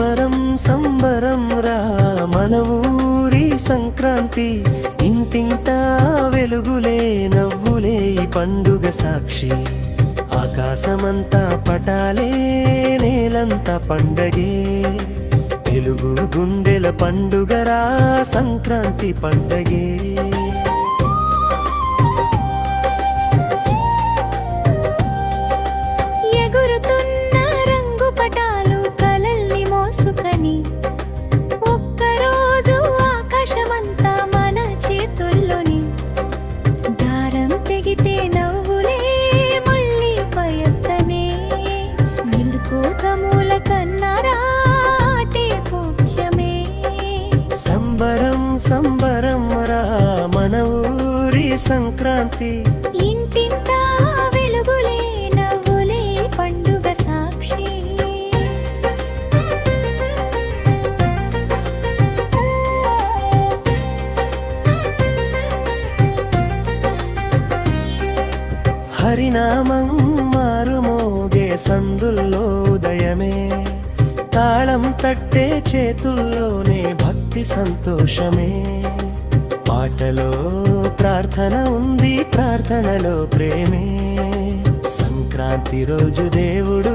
సంబరం సంబరం రా. మన ఊరి సంక్రాంతి ఇంటింటా వెలుగులే నవ్వులే ఈ పండుగ సాక్షి. ఆకాశమంతా పటాలే నేలంతా పండగే. తెలుగు గుండెల పండుగరా సంక్రాంతి పండగే. సంబరం సంబరం రా మన ఊరి సంక్రాంతి. ఇంటింటా వెలుగులే నవ్వులే పండుగ సాక్షి. హరినామం మారుమోగే సందుల్లో ఉదయమే. తాళం తట్టే చేతుల్లోనే భక్తి సంతోషమే. పాటలో ప్రార్థన ఉంది ప్రార్థనలో ప్రేమే. సంక్రాంతి రోజు దేవుడు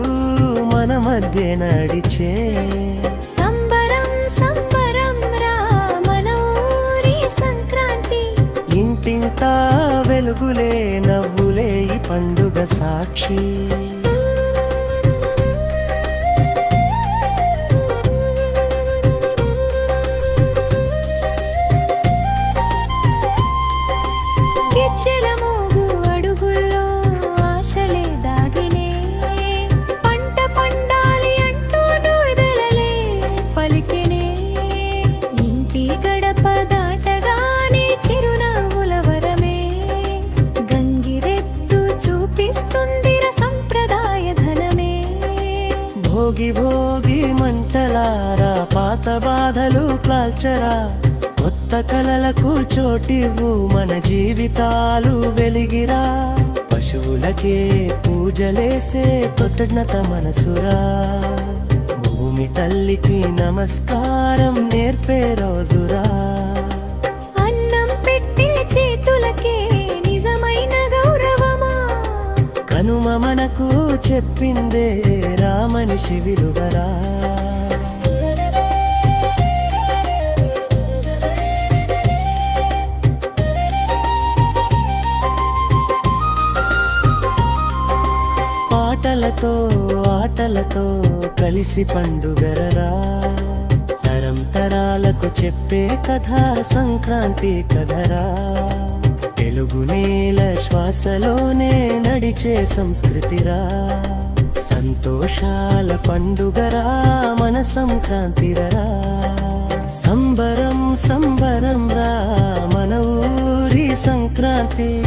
మన మధ్య నడిచే. సంబరం సంబరం రా మన ఊరి సంక్రాంతి. ఇంటింటా వెలుగులే నవ్వులే ఈ పండుగ సాక్షి. భోగి భోగి మంటలారా పాత బాధలు కాల్చరా కొత్త కలలకు చోటివ్వు మన జీవితాలు వెలిగిరా. పశువులకే పూజలేసే కృతజ్ఞత మనసురా. భూమి తల్లికి నమస్కారం నేర్పే రోజురా. కనుమ మనకు చెప్పిందే రామనిషి విలువరా. పాటలతో ఆటలతో కలిసి పండుగరరా. తరం తరాలకు చెప్పే కథ సంక్రాంతి కథరా. తెలుగు నేల శ్వాసలోనే నడిచే సంస్కృతిరా. సంతోషాల పండుగరా మన సంక్రాంతిరా సంబరం సంబరం రా మన ఊరి సంక్రాంతి.